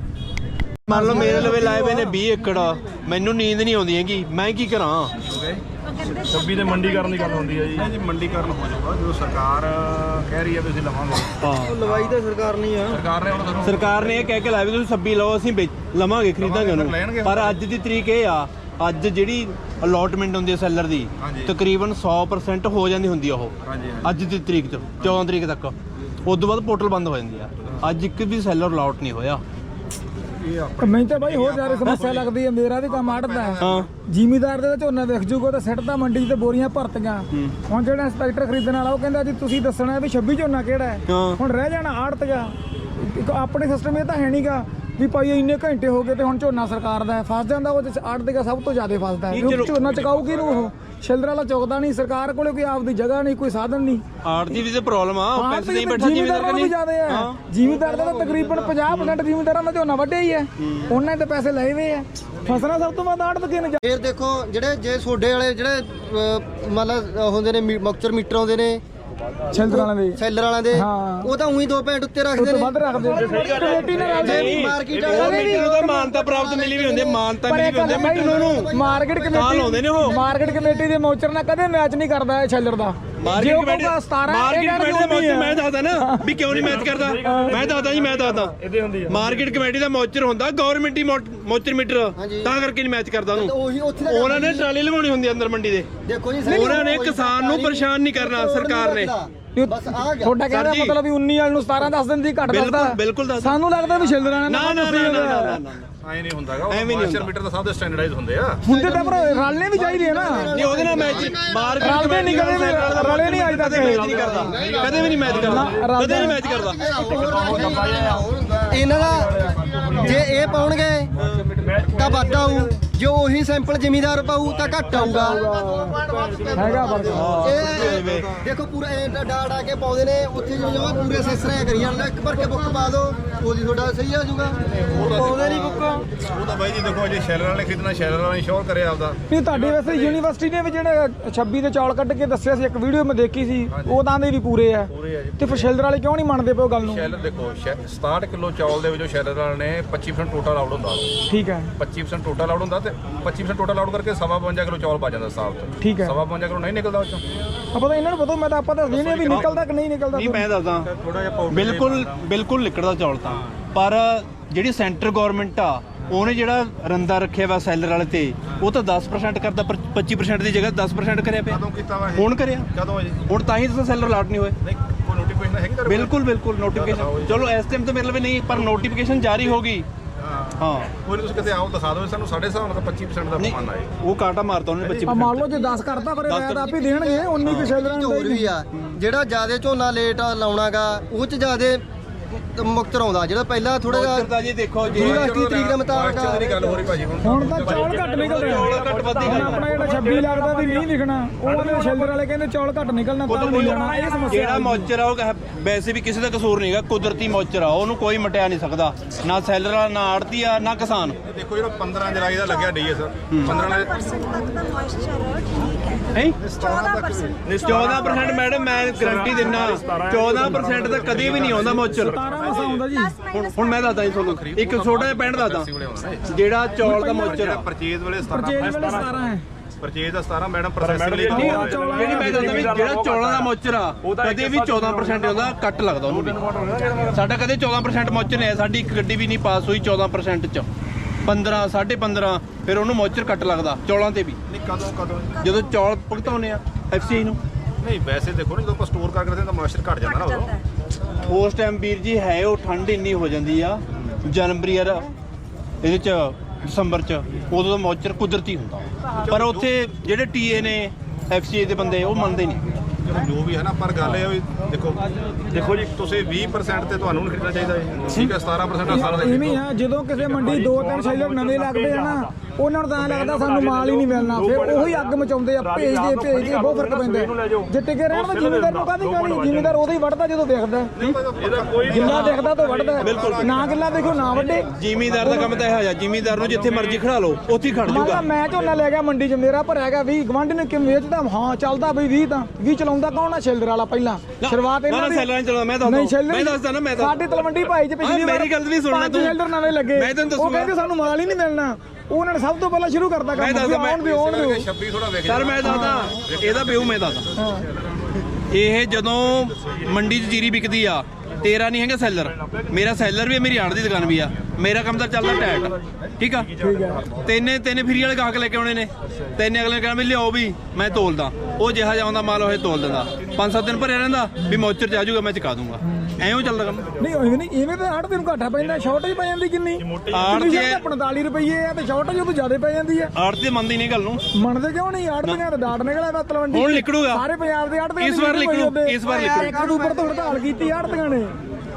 C: ਮੰਨ ਲਓ ਮੇਰੇ ਲਵੇ ਲਾਏ ਪਏ ਨੇ 20 ਏਕੜ ਮੈਨੂੰ ਨੀਂਦ ਨਹੀਂ ਆਉਂਦੀ ਹੈਗੀ ਮੈਂ ਕੀ ਕਰਾਂ?
A: 26 ਦੇ ਮੰਡੀਕਰਨ ਦੀ ਗੱਲ ਹੁੰਦੀ ਹੈ ਜੀ। ਜੀ ਮੰਡੀਕਰਨ ਹੋ ਜਾਊਗਾ ਜਦੋਂ ਸਰਕਾਰ ਕਹਿ ਰਹੀ ਹੈ ਵੀ ਅਸੀਂ ਲਵਾਂਗੇ।
C: ਹਾਂ।
D: ਲਵਾਈ ਤਾਂ ਸਰਕਾਰ ਨਹੀਂ ਆ।
A: ਸਰਕਾਰ ਨੇ ਹੁਣ ਤੁਹਾਨੂੰ
C: ਸਰਕਾਰ ਨੇ ਇਹ ਕਹਿ ਕੇ ਲਾਇਆ ਵੀ ਤੁਸੀਂ 26 ਲਓ ਅਸੀਂ ਵੇਚ- ਲਵਾਂਗੇ ਖਰੀਦਾਂਗੇ। ਉਹਨੂੰ। ਪਰ ਅੱਜ ਦੀ ਤਰੀਕ ਇਹ ਆ ਅੱਜ ਜਿਹੜੀ ਅਲੋਟਮੈਂਟ ਹੁੰਦੀ ਹੈ ਸੈਲਰ ਦੀ। ਤਕਰੀਬਨ 100% ਹੋ ਜਾਂਦੀ ਹੁੰਦੀ ਆ ਉਹ।
A: ਹਾਂਜੀ
C: ਅੱਜ ਦੀ ਤਰੀਕ ਤੋਂ 14 ਤਰੀਕ ਤੱਕ। ਉਸ ਤੋਂ ਬਾਅਦ ਪੋਰਟਲ ਬੰਦ ਹੋ ਜਾਂਦੀ ਆ। ਅੱਜ ਇੱਕ ਵੀ ਸੈਲਰ ਅਲਾਟ ਨਹੀਂ ਹੋਇਆ।
B: ਮੈਨੂੰ ਤਾਂ ਬਾਈ ਹੋਰ ਜ਼ਿਆਦਾ ਸਮੱਸਿਆ ਲੱਗਦੀ ਹੈ ਮੇਰਾ ਵੀ ਕੰਮ ਅੜਦਾ ਹੈ। ਜ਼ਿਮੀਦਾਰ ਦੇ ਝੋਨਾ ਵਿਕ ਜੂਗਾ ਤਾਂ ਸਿੱਟਦਾ ਮੰਡੀ 'ਚ ਤੇ ਬੋਰੀਆਂ ਭਰਤੀਆਂ। ਹੁਣ ਜਿਹੜਾ ਇੰਸਪੈਕਟਰ ਖਰੀਦਣ ਵਾਲਾ ਉਹ ਕਹਿੰਦਾ ਜੀ ਤੁਸੀਂ ਦੱਸਣਾ ਵੀ 26 ਝੋਨਾ ਕਿਹੜਾ ਹੈ। ਹੁਣ ਰਹਿ ਜਾਣਾ ਆੜਤਗਾ ਆਪਣੇ ਸਿਸਟਮ ਇਹ ਤਾਂ ਹੈ ਨਹੀਂਗਾ ਵੀ ਭਾਈ ਇੰਨੇ ਘੰਟੇ ਹੋ ਗਏ ਤੇ ਹੁਣ ਝੋਨਾ ਸਰਕਾਰ ਦਾ ਹੈ ਫਸ ਜਾਂਦਾ ਉਹ ਆੜਤਗਾ ਸਭ ਤੋਂ ਜ਼ਿਆਦਾ ਫਸਦਾ ਹੈ। ਝੋਨਾ ਚਕਾਊ ਕਿਹਨੂੰ ਉਹ? ਸ਼ਿਲਰ ਵਾਲਾ ਚੁੱਕਦਾ ਨਹੀਂ ਸਰਕਾਰ ਕੋਲੇ ਕੋਈ ਆਪਦੀ ਜਗ੍ਹਾ ਨਹੀਂ ਕੋਈ ਸਾਧਨ ਨਹੀਂ।
C: ਆੜ ਦੀ ਵੀ ਤੇ ਪ੍ਰੋਬਲਮ ਆ ਉਹ ਪੈਸੇ ਨਹੀਂ ਬੈਠਾ
B: ਜ਼ਿਮੀਦਾਰਾਂ
C: ਜਿਵੇਂ
B: ਨੂੰ ਵੀ ਜ਼ਿਆਦਾ ਹੈ। ਜ਼ਿਮੀਦਾਰ ਦਾ ਤਾਂ ਤਕਰੀਬਨ 50% ਜ਼ਿਮੀਦਾਰਾਂ ਦਾ ਝੋਨਾ ਵੱਢਿਆ ਹੀ ਹੈ। ਉਹਨਾਂ ਨੇ ਤਾਂ ਪੈਸੇ ਲਏ ਹੋਏ ਆ। ਫਸਲਾਂ ਸਭ ਤੋਂ ਵੱਧ ਆੜਤ ਕਿਨ
D: ਫਿਰ ਦੇਖੋ ਜਿਹੜੇ ਜੇ ਸੋਡੇ ਵਾਲੇ ਜਿਹੜੇ ਅਹ, ਹੁੰਦੇ ਨੇ ਮਕਚਰ ਮੀਟਰ ਆਉਂਦੇ ਨੇ
B: ਛਿਲਰ ਵਾਲਿਆਂ ਦੇ।
D: ਸੈਲਰ ਵਾਲਿਆਂ ਦੇ।
B: ਹਾਂ।
D: ਉਹ ਤਾਂ ਉਹੀ ਦੋ ਪੈਂਟ ਉੱਤੇ
B: ਉਹ
D: ਰੱਖਦੇ
B: ਤੋਂ
D: ਨੇ।
B: ਵੱਧ ਰੱਖਦੇ ਕਮੇਟੀ ਨਾਲ ਰਲਦੇ
C: ਨਹੀਂ
D: ਮਾਰਕੀਟ
C: ਉਹ ਮੀਟਰ ਨੂੰ ਤਾਂ ਮਾਨਤਾ ਪ੍ਰਾਪਤ ਮਿਲੀ ਵੀ ਹੁੰਦੀ ਹੈ, ਮਾਨਤਾ
B: ਪਰ
C: ਮਿਲੀ ਵੀ ਹੁੰਦੀ ਹੈ
B: ਗੱਲ
C: ਮੀਟਰ ਨੂੰ।
B: ਮਾਰਕੀਟ ਕਮੇਟੀ
C: ਲਾਉਂਦੇ ਨੇ ਉਹ।
B: ਮਾਰਕੀਟ ਕਮੇਟੀ ਦੇ ਮੋਚਰ ਨਾਲ ਕਦੇ ਮੈਚ ਨਹੀਂ ਕਰਦਾ ਇਹ ਛੱਲਰ ਦਾ।
C: ਮਾਰਕੀਟ
B: ਉਹ
C: ਕਮੇਟੀ
B: ਕਹੂਗਾ 17
C: ਮਾਰਕੀਟ
B: ਇਹ
C: ਕਮੇਟੀ ਦਾ
B: ਗੱਲ
C: ਮੌਚਰ ਮੈਂ ਦੱਸਦਾ ਨਾ ਵੀ ਕਿਉਂ ਨਹੀਂ ਮੈਚ ਕਰਦਾ? ਮੈਂ ਦੱਸਦਾ ਜੀ ਮੈਂ ਦੱਸਦਾ।
A: ਇਹਦੇ ਹੁੰਦੀ ਆ।
C: ਮਾਰਕੀਟ ਕਮੇਟੀ ਦਾ ਮੌਚਰ ਹੁੰਦਾ ਗਵਰਨਮੈਂਟੀ ਮੌਚਰ ਮੀਟਰ।
D: ਹਾਂਜੀ।
C: ਤਾਂ ਕਰਕੇ ਨਹੀਂ ਮੈਚ ਕਰਦਾ
D: ਤਾਂ
C: ਉਹਨੂੰ
D: ਉਹੀ ਉੱਥੇ ਦਾ
C: ਉਹਨਾਂ ਨੇ ਟਰਾਲੀ ਲਗਾਉਣੀ ਹੁੰਦੀ ਅੰਦਰ ਮੰਡੀ ਦੇ।
D: ਦੇਖੋ ਜੀ
C: ਉਹਨਾਂ ਨੇ ਕਿਸਾਨ ਨੂੰ ਪਰੇਸ਼ਾਨ ਨਹੀਂ ਕਰਨਾ ਸਰਕਾਰ ਨੇ।
D: ਬਸ ਆ ਗਿਆ।
B: ਤੁਹਾਡਾ ਕਹਿਣ ਦਾ
C: ਜੀ।
B: ਮਤਲਬ ਵੀ 19 ਵਾਲ ਨੂੰ 17 ਦੱਸ ਦਿੰਦੀ ਘੱਟ
C: ਬਿਲਕੁਲ
B: ਦੱਸਦਾ।
C: ਬਿਲਕੁਲ ਦੱਸ
B: ਸਾਨੂੰ ਲੱਗਦਾ ਵੀ ਛਿਲਰਾਂ ਨੇ
C: ਨਾ ਨਾ ਨਾ ਨਾ ਨਾ ਨਾ।
A: ਐ ਨਹੀਂ ਹੁੰਦਾਗਾ
C: ਐਵੇਂ ਨਹੀਂ
A: ਮਾਸਟਰ
C: ਹੁੰਦਾ।
A: ਮੀਟਰ ਤਾਂ ਸਭ ਦੇ ਸਟੈਂਡਰਡਾਈਜ਼ ਹੁੰਦੇ ਆ।
B: ਹੁੰਦੇ ਤਾਂ ਪਰ ਰਲਨੇ ਵੀ ਚਾਹੀਦੇ ਆ ਨਾ।
C: ਨਹੀਂ ਉਹਦੇ ਨਾਲ ਮੈਚ ਮਾਰਕੀਟ
B: ਰਲਦੇ ਨਹੀਂ ਕਦੇ ਵੀ, ਰਲੇ ਨਹੀਂ ਅੱਜ ਤੱਕ
C: ਕਦੇ ਮੈਚ ਨਹੀਂ ਕਰਦਾ। ਕਦੇ ਵੀ ਨਹੀਂ ਮੈਚ ਕਰਦਾ।
B: ਰਲਦੇ
C: ਕਦੇ ਨਹੀਂ। ਮੈਚ ਕਰਦਾ।
D: ਇਹਨਾਂ ਦਾ ਜੇ ਇਹ ਪਾਉਣਗੇ ਤਾਂ ਵੱਧ ਆਊ। ਜੇ ਉਹੀ ਸੈਂਪਲ ਜ਼ਿਮੀਦਾਰ ਪਾਊ ਤਾਂ ਘੱਟ ਆਊਗਾ।
B: ਹੈਗਾ ਫ਼ਰਕ
D: ਇਹ ਦੇਖੋ ਪੂਰਾ ਇਹ ਤਾਂ ਡਾ ਡਾ ਕੇ ਪਾਉਂਦੇ ਨੇ ਉੱਥੇ ਜਿਵੇਂ ਜਮਾ ਪੂਰੇ ਸੈਸਰੇ ਕਰੀ ਜਾਂਦਾ ਇੱਕ ਭਰ ਕੇ ਬੁੱਕ ਪਾ ਦਿਓ ਉਹਦੀ ਤੁਹਾਡਾ ਸਹੀ ਆ ਜਾਊਗਾ। ਪਾਉਂਦੇ ਨਹੀਂ ਬੁੱਕ।
A: ਉਹ ਤਾਂ ਬਾਈ ਜੀ ਦੇਖੋ ਜੇ ਸ਼ੈਲਰ ਵਾਲੇ ਖਰੀਦਣਾ ਸ਼ੈਲਰ ਵਾਲੇ ਸ਼ੋਰ ਕਰੇ ਆਪਦਾ।
B: ਨਹੀਂ ਤੁਹਾਡੇ ਵੈਸੇ ਯੂਨੀਵਰਸਿਟੀ ਨੇ ਵੀ ਜਿਹੜੇ 26 ਦੇ ਚੌਲ ਕੱਢ ਕੇ ਦੱਸਿਆ ਸੀ ਇੱਕ ਵੀਡੀਓ ਮੈਂ ਦੇਖੀ ਸੀ ਉਹ ਤਾਂ ਦੇ ਵੀ
A: ਪੂਰੇ ਆ। ਜੀ
B: ਤੇ ਫਿਰ ਸ਼ੈਲਰ ਵਾਲੇ ਕਿਉਂ ਨਹੀਂ ਮੰਨਦੇ ਪਏ ਉਹ ਗੱਲ ਨੂੰ?
A: ਸ਼ੈਲਰ ਦੇਖੋ ਸ਼ੈ- 67 ਕਿਲੋ ਚੌਲ ਦੇ ਵਿੱਚੋਂ ਸ਼ੈਲਰ ਵਾਲੇ ਨੇ 25% ਟੋਟਲ ਆਊਟ ਹੁੰਦਾ।
B: ਠੀਕ ਹੈ।
A: 25% ਟੋਟਲ ਆਊਟ ਹੁੰਦਾ ਤੇ 25% ਟੋਟਲ ਆਊਟ ਕਰਕੇ ਸਵਾ 52 ਕਿਲੋ ਚੌਲ ਬਚ ਜਾਂਦਾ ਸਾਫ਼ ਤੋਂ।
B: ਠੀਕ ਹੈ।
A: ਸਵਾ 52 ਕਿਲੋ ਨਹੀਂ ਨਿਕਲਦਾ ਉਹ ਚੋਂ
B: ਆਪਾਂ ਤਾਂ ਇਹਨਾਂ ਨੂੰ ਪਤਾ ਮੈਂ ਤਾਂ ਆਪਾਂ ਦੱਸਦੇ ਨੇ ਵੀ ਨਿਕਲਦਾ ਕਿ ਨਹੀਂ ਨਿਕਲਦਾ
C: ਨਹੀਂ ਮੈਂ ਦੱਸਦਾ।
A: ਥੋੜਾ ਜਿਹਾ ਪਾਊਡਰ
C: ਬਿਲਕੁਲ ਬਿਲਕੁਲ ਲਿਕੜਦਾ ਚੌਲ ਤਾਂ। ਪਰ ਜਿਹੜੀ ਸੈਂਟਰ ਗਵਰਨਮੈਂਟ ਆ ਉਹਨੇ ਜਿਹੜਾ ਰੰਦਾ ਰੱਖਿਆ ਵਾ ਸੈਲਰ ਵਾਲੇ ਤੇ ਉਹ ਤਾਂ 10% ਕਰਦਾ ਪਰ 25% ਦੀ ਜਗ੍ਹਾ 10% ਕਰਿਆ ਪਿਆ।
A: ਕਦੋਂ ਕੀਤਾ ਵਾ ਇਹ?
C: ਹੁਣ ਕਰਿਆ।
A: ਕਦੋਂ ਹੈ ਜੀ?
C: ਹੁਣ ਤਾਂ ਹੀ ਤਾਂ ਸੈਲਰ ਅਲਾਟ ਨਹੀਂ ਹੋਏ।
A: ਨਹੀਂ ਕੋਈ ਨੋਟੀਫਿਕੇਸ਼ਨ ਹੈਗੀ?
C: ਬਿਲਕੁਲ ਬਿਲਕੁਲ ਨੋਟੀਫਿਕੇਸ਼ਨ ਚਲੋ ਇਸ ਟਾਈਮ ਤਾਂ ਮੇਰੇ ਲਈ ਨਹੀਂ ਪਰ ਨੋਟੀਫਿਕੇਸ਼ਨ ਜਾਰੀ ਹੋ ਗਈ।
A: ਹਾਂ।
C: ਹਾਂ
A: ਕੋਈ ਨਹੀਂ ਤੁਸੀਂ ਕਿਤੇ ਆਓ ਦਿਖਾ ਦਿਓ। ਸਾਨੂੰ ਸਾਡੇ ਹਿਸਾਬ ਨਾਲ ਤਾਂ 25% ਦਾ
C: ਨਹੀਂ
A: ਪਮਾਨ ਆਏ
C: ਉਹ ਕਾਟਾ ਮਾਰਤਾ ਉਹਨੇ
B: ਆ
C: 25%
B: ਮੰਨ ਲਓ ਜੇ 10 ਕਰਤਾ ਫਿਰ ਇਹ ਆਪ ਹੀ ਦੇਣਗੇ 19 ਕਿ ਸ਼ੈਲਰਾਂ
D: ਚੀਜ਼
B: ਦਾ
D: ਹੋਰ ਵੀ ਆ। ਜਿਹੜਾ ਜਿਆਦੇ ਝੋਨਾ ਲੇਟ ਲਾਉਣਾਗਾ ਉਹ ਚ ਜਿਆਦੇ ਮੁਕਤਰ ਆਉਂਦਾ ਜਿਹੜਾ ਪਹਿਲਾਂ ਥੋੜਾ ਜਿਹਾ
C: ਮੋਚਰ ਦਾ ਜੀ ਦੇਖੋ ਜੀ
D: ਯੂਨੀਵਰਸਿਟੀ ਤਰੀਕ ਦੇ ਮੁਤਾਬਕ
A: ਮਾਸਟਰ ਦੀ ਗੱਲ ਹੋ ਰਹੀ ਭਾਜੀ ਹੁਣ
B: ਹੁਣ ਤਾਂ ਚੌਲ ਘੱਟ ਨਿਕਲ ਰਹੇ
C: ਚੌਲ ਘੱਟ ਵੱਧ ਹੀ।
B: ਹੁਣ। ਆਪਣਾ ਜਿਹੜਾ 26 ਲੱਗਦਾ ਵੀ ਨਹੀਂ ਲਿਖਣਾ ਉਹ ਨੇ ਸ਼ੈਲਰ ਵਾਲੇ ਕਹਿੰਦੇ ਚੌਲ ਘੱਟ ਨਿਕਲਣਾ ਤਾਂ ਨਹੀਂ ਜਾਣਾ ਇਹ ਸਮੱਸਿਆ
C: ਜਿਹੜਾ ਮੌਚਰ ਆ ਉਹ ਵੈਸੇ ਵੀ ਕਿਸੇ ਦਾ ਕਸੂਰ ਨਹੀਂਗਾ ਕੁਦਰਤੀ ਮੌਚਰ ਆ ਉਹਨੂੰ ਕੋਈ ਮਟਿਆ ਨਹੀਂ ਸਕਦਾ। ਨਾ ਸੈਲਰ ਆ ਨਾ ਆੜਤੀ ਆ ਨਾ ਕਿਸਾਨ।
A: ਦੇਖੋ ਜਿਹੜਾ 15 ਜੁਲਾਈ ਦਾ ਲੱਗਿਆ ਡੀਐਸ 15 ਨਾਲ
E: 14% ਤੱਕ ਦਾ ਮੋਇਸਚਰ ਹੈ ਠੀਕ ਹੈ।
C: ਹੈ?
E: 14%
C: 14% ਮੈਡਮ ਮੈਂ ਗਾਰੰਟੀ ਦਿੰਨਾ। 14% ਤਾਂ ਕਦੇ ਵੀ ਨਹੀਂ ਆਉਂਦਾ ਮੌਚਰ
B: 17 ਮਸਾ ਆਉਂਦਾ ਜੀ।
C: ਹੁਣ ਹੁਣ ਮੈਂ ਦੱਸਦਾ ਜੀ ਤੁਹਾਨੂੰ। ਇੱਕ ਛੋਟਾ ਜਿਹਾ ਪੈਂਟ ਦੱਸਦਾ ਜਿਹੜਾ ਚੌਲ ਦਾ ਮੌਚਰ ਆ।
A: ਪਰਚੇਜ਼ ਵੇਲੇ 17
B: ਪਰਚੇਜ ਵੇਲੇ 17 ਹੈ।
A: ਪਰਚੇਜ਼ ਦਾ 17 ਮੈਡਮ ਪ੍ਰੋਸੈਸ ਲਈ
C: ਜਿਹੜੀ ਮੈਂ ਦੱਸਦਾ ਵੀ ਜਿਹੜਾ ਚੌਲਾਂ ਦਾ ਮੌਚਰ ਆ ਕਦੇ ਵੀ 14% ਆਉਂਦਾ ਕੱਟ ਲੱਗਦਾ ਉਹਨੂੰ ਸਾਡਾ ਕਦੇ 14% ਮੌਚਰ ਨਹੀਂ ਸਾਡੀ ਇੱਕ ਗੱਡੀ ਵੀ ਨਹੀਂ ਪਾਸ ਹੋਈ 14% ਚ। 15 15.5 ਫਿਰ ਉਹਨੂੰ ਮੌਚਰ ਕੱਟ ਲੱਗਦਾ ਚੌਲਾਂ ਤੇ ਵੀ।
A: ਨਹੀਂ ਕਦੋਂ ਕਦੋਂ?
C: ਜਦੋਂ ਚੌਲ ਭੁਗਤਾਉਂਦੇ ਆ ਐਫਸੀਆਈ ਨੂੰ।
A: ਨਹੀਂ ਵੈਸੇ ਦੇਖੋ ਨਾ ਜਦੋਂ ਆਪਾਂ ਸਟੋਰ ਕਰਕੇ ਰੱਖਦੇ ਤਾਂ ਮੋਇਸਚਰ ਘਟ ਜਾਂਦਾ ਨਾ
E: ਘੱਟ
A: ਉਦੋਂ।
E: ਜਾਂਦਾ ਹੈ।
C: ਉਸ ਟਾਈਮ ਵੀਰ ਜੀ ਹੈ ਉਹ ਠੰਡ ਇੰਨੀ ਹੋ ਜਾਂਦੀ ਆ ਜਨਵਰੀ ਯਾਰ ਇਹਦੇ ਚ ਦਸੰਬਰ ਚ ਉਦੋਂ ਦਾ ਮੌਚਰ ਕੁਦਰਤੀ ਹੁੰਦਾ। ਪਰ ਉੱਥੇ ਜਿਹੜੇ ਟੀਏ ਨੇ ਐਫਸੀਆਈ ਦੇ ਬੰਦੇ ਉਹ ਮੰਨਦੇ ਨਹੀਂ।
A: ਜੋ ਵੀ ਹੈ ਨਾ ਪਰ ਗੱਲ ਇਹ ਵੀ ਦੇਖੋ ਦੇਖੋ ਜੀ ਤੁਸੀਂ 20% ਤੇ ਤੁਹਾਨੂੰ ਨਹੀਂ ਖਰੀਦਣਾ ਚਾਹੀਦਾ ਠੀਕ ਹੈ 17% ਦਾ ਸਾਰਾ
B: ਇਵੇਂ ਹੀ ਆ ਜਦੋਂ ਕਿਸੇ ਮੰਡੀ ਦੋ ਤਿੰਨ ਸ਼ੈਲਰ ਨਵੇਂ ਲੱਗਦੇ ਆ ਨਾ ਉਹਨਾਂ ਨੂੰ ਤਾਂ ਐਂ ਲੱਗਦਾ ਸਾਨੂੰ ਮਾਲ ਹੀ ਨਹੀਂ ਮਿਲਣਾ ਫਿਰ ਉਹੀ ਅੱਗ ਮਚਾਉਂਦੇ ਆ ਭੇਜਦੇ ਭੇਜਦੇ ਬਹੁਤ ਫ਼ਰਕ ਪੈਂਦਾ। ਜੇ ਟਿਕੇ ਰਹਿਣ ਤਾਂ ਜ਼ਿਮੀਦਾਰ ਨੂੰ ਕਾਹਦੀ ਕਹਾਣੀ ਜ਼ਿਮੀਦਾਰ ਉਹਦੇ ਹੀ ਵੜਦਾ ਜਦੋਂ ਦੇਖਦਾ ਹੈ।
A: ਇਹਦਾ ਕੋਈ
B: ਗਿੱਲਾ ਦੇਖਦਾ ਤਾਂ ਵੱਢਦਾ। ਨਾ ਗਿੱਲਾ ਦੇਖੋ ਨਾ ਵੱਡੇ
C: ਜ਼ਿਮੀਦਾਰ ਦਾ ਕੰਮ ਤਾਂ ਇਹੋ ਜਿਹਾ ਜ਼ਿਮੀਦਾਰ ਨੂੰ ਜਿੱਥੇ ਮਰਜ਼ੀ ਖੜਾ ਲਓ ਉੱਥੇ ਹੀ ਖੜ
B: ਕਿਹਾ ਮੈਂ ਝੋਨਾ ਲੈ ਗਿਆ ਮੰਡੀ 'ਚ ਮੇਰਾ ਭਰਿਆ ਗਿਆ 20 ਗਵੰਡ ਨੇ ਕਿਵੇਂ ਵੇਚਦਾ ਹਾਂ ਚੱਲਦਾ ਬਈ 20 ਤਾਂ 20 ਚਲਾਉਂਦਾ ਕੌਣ ਆ ਸ਼ੈਲਰ ਵਾਲਾ ਪਹਿਲਾਂ ਸ਼ੁਰੂਆਤ ਇਹਨਾਂ ਦੀ
C: ਸ਼ੈਲਰਾਂ ਚਲਾਉਂਦਾ, ਮੈਂ ਦੱਸਦਾ।
B: ਨਹੀਂ
C: ਮੈਂ ਦੱਸਦਾ ਨਾ, ਮੈਂ।
B: ਸਾਡੇ ਤਲਵੰਡੀ ਭਾਈ 'ਚ ਪਿਛਲੀ ਵਾਰ
C: ਮੇਰੀ ਗੱਲ ਵੀ ਸੁਣ ਲੈ
B: ਪੰਜ
C: ਤੂੰ।
B: ਸ਼ੈਲਰ ਨਵੇਂ ਲੱਗੇ ਉਹ। ਕਹਿੰਦੇ ਸਾਨੂੰ ਮਾਲ ਹੀ ਨਹੀਂ ਮਿਲਣਾ ਉਹਨਾਂ ਨੇ ਸਭ ਤੋਂ ਪਹਿਲਾਂ ਸ਼ੁਰੂ ਕਰਤਾ ਕੰਮ ਵੀ ਆਉਣ ਦਿਓ ਆਉਣ ਦਿਓ
A: 26 ਥੋੜਾ ਵੇਖ
C: ਸਰ ਮੈਂ ਦੱਸਦਾ ਇਹਦਾ ਪਿਓ ਮੈਂ ਦੱਸਦਾ। ਇਹ ਜਦੋਂ ਮੰਡੀ 'ਚ ਜੀਰੀ ਵਿਕਦੀ ਆ ਤੇਰਾ ਨਹੀਂ ਹੈਗਾ ਸੈਲਰ। ਮੇਰਾ ਸੈਲਰ ਵੀ ਹੈ ਮੇਰੀ ਆੜ ਦੀ ਦੁਕਾਨ ਵੀ ਆ। ਮੇਰਾ ਕੰਮ ਤਾਂ ਚੱਲਦਾ ਟੈਟ। ਠੀਕ ਆ? ਤੈਨੇ ਤੈਨੇ ਫਰੀ ਵਾਲੇ ਗਾਹਕ ਲੈ ਕੇ ਆਉਣੇ ਨੇ। ਤੈਨੇ ਅਗਲੇ ਨੇ ਕਹਿਣਾ ਵੀ ਲਿਆਓ ਵੀ ਮੈਂ ਤੋਲਦਾ। ਉਹ ਜਿਹਾ ਜਾਉਂਦਾ ਮਾਲ ਉਹ ਤੋਲ ਦਿੰਦਾ। ਪੰਜ ਸੱਤ ਦਿਨ ਭਰਿਆ ਰਹਿੰਦਾ ਵੀ ਮੌਚਰ ਚ ਆ ਜਾਊਗਾ ਮੈਂ ਚੁਕਾ ਦੂੰਗਾ। ਐਂ ਚੱਲਦਾ ਕੰਮ।
B: ਨਹੀਂ ਐਵੇਂ ਨਹੀਂ ਐਵੇਂ ਤਾਂ ਆੜ ਦਿਨ ਘਾਟਾ ਪੈਂਦਾ ਸ਼ਾਰਟੇਜ ਪੈ ਜਾਂਦੀ ਕਿੰਨੀ?
C: ਆੜ
B: ਆੜਤੀ
C: ਤੇ
B: 45 ਰੁਪਏ ਆ ਤੇ ਸ਼ਾਰਟੇਜ ਉਹ ਤੋਂ ਜ਼ਿਆਦਾ ਪੈ ਜਾਂਦੀ ਹੈ
C: ਆੜ ਤੇ ਮੰਨਦੀ ਨਹੀਂ ਗੱਲ ਨੂੰ।
B: ਮੰਨਦੇ ਕਿਉਂ ਨਹੀਂ? ਆੜਤੀਆਂ ਦਾ ਡਾਟ ਨਿਕਲਿਆ ਵਾ ਤਲਵੰਡੀ
C: ਹੁਣ ਲਿਕੜੂਗਾ।
B: ਸਾਰੇ ਪੰਜਾਬ ਦੇ ਆੜਤੀਆਂ
C: ਇਸ ਵਾਰ ਲਿਕੜੂ, ਇਸ ਵਾਰ ਲਿਕੜੂ।
B: ਇੱਕ ਅਕਤੂਬਰ ਤੋਂ ਹੜਤਾਲ ਕੀਤੀ ਆੜਤੀਆਂ ਨੇ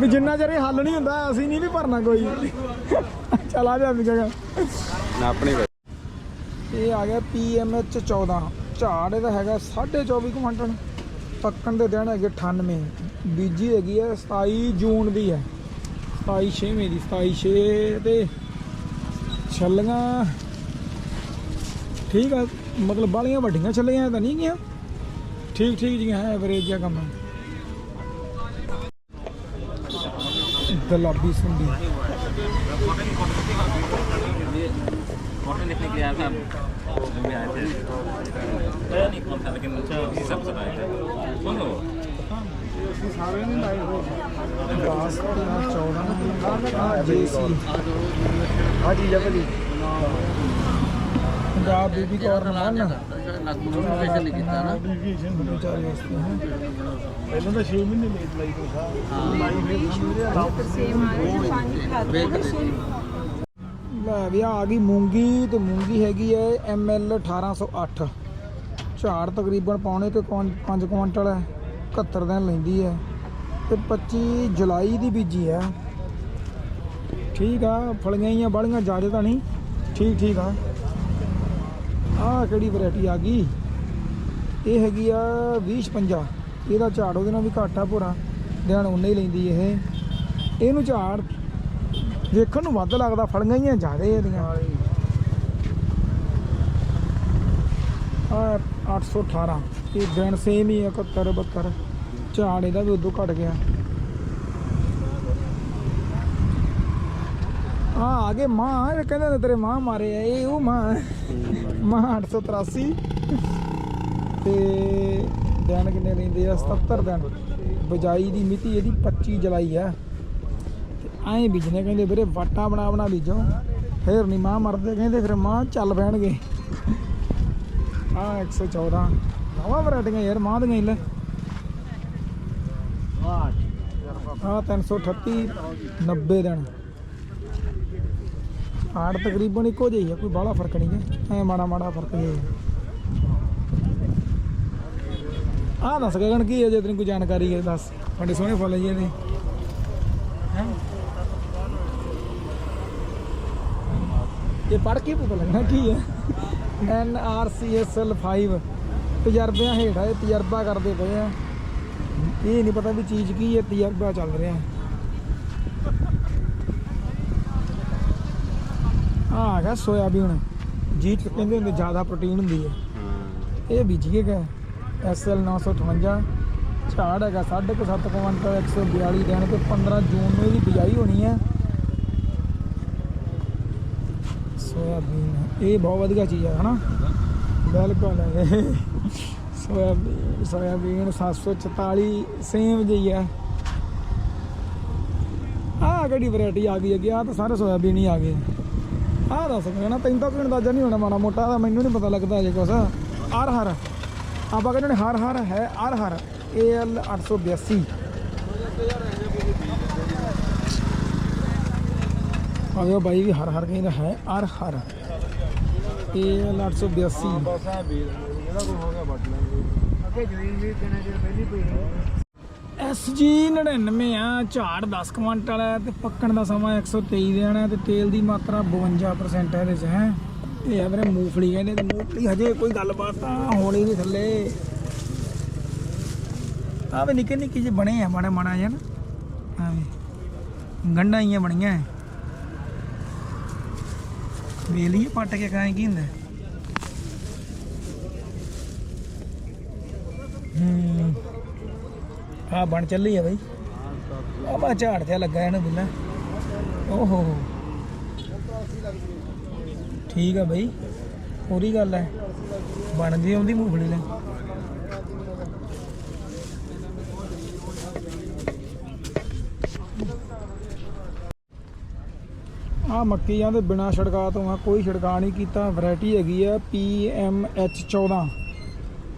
B: ਵੀ ਜਿੰਨਾ ਚਿਰ ਇਹ ਹੱਲ ਨਹੀਂ ਹੁੰਦਾ ਅਸੀਂ ਨਹੀਂ ਵੀ ਭਰਨਾ ਕੋਈ। ਚਲ ਆ ਜਾ ਵੀ ਜਗਾ
A: ਨਾ ਆਪਣੀ
B: ਇਹ ਆ ਗਿਆ ਪੀਐਮਐਚ 14 ਝਾੜ ਇਹਦਾ ਹੈਗਾ 24.5 ਕੁਇੰਟਲ ਪੱਕਣ ਦੇ ਦਿਨ ਹੈਗੇ 98 ਬੀਜੀ ਹੈਗੀ ਹੈ 27 ਜੂਨ ਦੀ ਹੈ 27 ਛੇਵੇਂ ਦੀ 27 ਛੇ ਤੇ ਛੱਲੀਆਂ ਠੀਕ ਆ ਮਤਲਬ ਬਾਲੀਆਂ ਵੱਡੀਆਂ ਛੱਲੀਆਂ ਤਾਂ ਨਹੀਂ ਗੀਆਂ ਠੀਕ ਠੀਕ ਜੀਆਂ ਹੈ ਐਵਰੇਜ ਜਿਹਾ ਕੰਮ ਗੁਲਾਬੀ ਸੁੰਡੀ
F: फोटो लिखने के लिए आया था हम भी आए थे पता नहीं कौन था लेकिन इसी सब सब आए थे कौन था वो
B: ਪੰਜਾਬ ਬੀਬੀ ਕੌਰ ਮਾਨ ਲੈ ਵੀ ਆ ਗਈ ਮੂੰਗੀ ਤੇ ਮੂੰਗੀ ਹੈਗੀ ਐ ਐਮਐਲ 1808 ਝਾੜ ਤਕਰੀਬਨ ਪੌਣੇ ਤੇ 5 ਕੁਇੰਟਲ ਹੈ 71 ਦਿਨ ਲੈਂਦੀ ਹੈ ਤੇ 25 ਜੁਲਾਈ ਦੀ ਬੀਜੀ ਹੈ। ਠੀਕ ਆ, ਫਲੀਆਂ ਹੀ ਆ ਬਾਲੀਆਂ ਜ਼ਿਆਦਾ ਤਾਂ ਨਹੀਂ। ਠੀਕ ਠੀਕ ਆ। ਆਹ ਕਿਹੜੀ ਵੈਰਾਈਟੀ ਆ ਗਈ? ਇਹ ਹੈਗੀ ਆ 2056 ਇਹਦਾ ਝਾੜ ਉਹਦੇ ਨਾਲ ਵੀ ਘੱਟ ਆ ਭੋਰਾ। ਧਿਆਨ ਉਹਨੇ ਹੀ ਲੈਂਦੀ ਇਹ। ਇਹਨੂੰ ਝਾੜ ਦੇਖਣ ਨੂੰ ਵੱਧ ਲੱਗਦਾ, ਫਲੀਆਂ ਹੀ ਜ਼ਿਆਦੇ ਇਹਦੀਆਂ ਆ 818 ਇਹ ਦਿਨ ਸੇਮ ਹੀ ਆ 71 72 ਝਾੜ ਇਹਦਾ ਵੀ ਉਦੋਂ ਘਟ ਗਿਆ। ਆ ਆਗੇ ਮਾਂ, ਇਹ ਕਹਿੰਦੇ ਨੇ ਤੇਰੇ ਮਾਂ ਮਾਰੇ ਆ, ਇਹ ਉਹ ਮਾਂ ਹੈ। ਮਾਂ 883 ਤੇ ਦਿਨ ਕਿੰਨੇ ਲੈਂਦੇ ਆ? 77 ਦਿਨ ਬਜਾਈ ਦੀ ਮਿਤੀ ਇਹਦੀ 25 ਜੁਲਾਈ ਆ। ਤੇ ਐਂ ਬੀਜਨੇ ਕਹਿੰਦੇ ਵੀਰੇ, ਵਾਟਾ ਬਣਾ ਬਣਾ ਬੀਜੋ। ਫੇਰ ਨਹੀਂ ਮਾਂ ਮਰਦੇ, ਕਹਿੰਦੇ ਫਿਰ ਮਾਂ ਚੱਲ ਪੈਣਗੇ। ਆ 114 ਨਵਾਂ ਵਰਾਈਟੀਆਂ ਯਾਰ ਮਾਂ ਹੀ ਲੈ ਆ 338 90 ਦਿਨ ਆੜ ਤਕਰੀਬਨ ਇੱਕੋ ਜਿਹੀ ਆ ਕੋਈ ਬਾਹਲਾ ਫ਼ਰਕ ਨਹੀਂ ਹੈ ਐ ਮਾੜਾ ਮਾੜਾ ਫ਼ਰਕ ਜਿਹਾ ਆ ਦੱਸ ਗਗਨ ਕੀ ਹੈ ਜੇ ਤੈਨੂੰ ਕੋਈ ਜਾਣਕਾਰੀ ਹੈ ਦੱਸ ਬੜੇ ਸੋਹਣੇ ਫੁੱਲ ਜੀ ਇਹਦੇ ਇਹ ਪੜ ਕੇ ਪਤਾ ਲੱਗਣਾ ਕੀ ਹੈ N R C S L 5 ਤਜਰਬਿਆਂ ਹੇਠ ਆ, ਇਹ ਤਜਰਬਾ ਕਰਦੇ ਪਏ ਆ। ਇਹ ਨਹੀਂ ਪਤਾ ਵੀ ਚੀਜ਼ ਕੀ ਹੈ, ਤਜਰਬਾ ਚੱਲ ਰਿਹਾ ਆ ਆ ਗਿਆ ਸੋਇਆਬੀਨ। ਜੀ ਕਹਿੰਦੇ ਹੁੰਦੇ ਜ਼ਿਆਦਾ ਪ੍ਰੋਟੀਨ ਹੁੰਦੀ ਹੈ। ਇਹ ਬੀਜੀਏਗਾ ਐਸਐਲ 958 ਝਾੜ ਹੈਗਾ 7.5 ਕੁਇੰਟਲ 142 ਦਿਨ ਤੇ 15 ਜੂਨ ਨੂੰ ਇਹਦੀ ਬਿਜਾਈ ਹੋਣੀ ਹੈ। ਸੋਇਆਬੀਨ ਇਹ ਬਹੁਤ ਵਧੀਆ ਚੀਜ਼ ਹੈ ਹਨਾ? ਬਿਲਕੁਲ। ਹੈ ਸੋਇਆਬੀਨ ਸੋਇਆਬੀਨ 744 ਸੇਮ ਜਿਹੀ ਹੈ ਆਹ ਕਿਹੜੀ ਵੈਰਾਈਟੀ ਆ ਗਈ ਹੈ ਕਿ ਆ ਤਾਂ ਸਾਰੇ ਸੋਇਆਬੀਨ ਹੀ ਆ ਗਏ। ਆਹ ਦੱਸ ਨਾ, ਤੈਨੂੰ ਤਾਂ ਕੋਈ ਅੰਦਾਜ਼ਾ ਨਹੀਂ ਹੋਣਾ ਮਾੜਾ ਮੋਟਾ ਦਾ ਮੈਨੂੰ ਨਹੀਂ ਪਤਾ ਲੱਗਦਾ ਜੇ ਕੁਛ। ਹਰ ਹਰ। ਆਪਾਂ ਕਹਿੰਦੇ ਨੇ ਹਰ ਹਰ ਹੈ, ਹਰ ਹਰ। AL 882 ਆਇਓ ਬਾਈ ਵੀ ਹਰ ਹਰ ਕਹਿੰਦਾ ਹੈ, ਹਰ ਹਰ। AL 882 SG 99 ਆ ਝਾੜ 10 ਕੁਇੰਟਲ ਹੈ ਤੇ ਪੱਕਣ ਦਾ ਸਮਾਂ 123 ਦਿਨ ਹੈ ਤੇ ਤੇਲ ਦੀ ਮਾਤਰਾ 52% ਹੈ ਇਹਦੇ ਚ ਹੈ। ਇਹ ਆ ਵੀਰੇ ਮੂੰਗਫਲੀ ਕਹਿੰਦੇ ਤੇ ਮੂੰਗਫਲੀ ਹਜੇ ਕੋਈ ਗੱਲਬਾਤ ਤਾਂ ਹੋਣੀ ਨਹੀਂ ਥੱਲੇ। ਆ ਵੀ ਨਿੱਕੇ ਨਿੱਕੇ ਜਿਹੇ ਬਣੇ ਆ ਮਾੜਾ ਮਾੜਾ ਜਿਹਾ ਨਾ। ਆ ਵੀ ਗੰਢਾਂ ਹੀ ਬਣੀਆਂ। ਪੱਟ ਕੇ ਕਾਇ ਕੀ ਹੁੰਦਾ? ਆ ਬਣ ਚੱਲੀ ਆ ਬਈ। ਆ ਬਾ ਝਾੜ ਤੇ ਲੱਗਾ ਇਹਨੂੰ ਬਿੱਲਾ ਓਹੋ। ਹੋ ਠੀਕ ਆ ਬਈ, ਪੂਰੀ ਗੱਲ ਹੈ ਬਣਦੀ ਆਉਂਦੀ ਮੂੰਗਫਲੀ ਲੈ। ਆ ਮੱਕੀ ਜਾਂਦੇ ਬਿਨਾ ਛੜਕਾ ਤੋਂ ਆ ਕੋਈ ਛੜਕਾ ਨਹੀਂ ਕੀਤਾ। ਵੈਰਾਈਟੀ ਹੈਗੀ ਆ PMH 14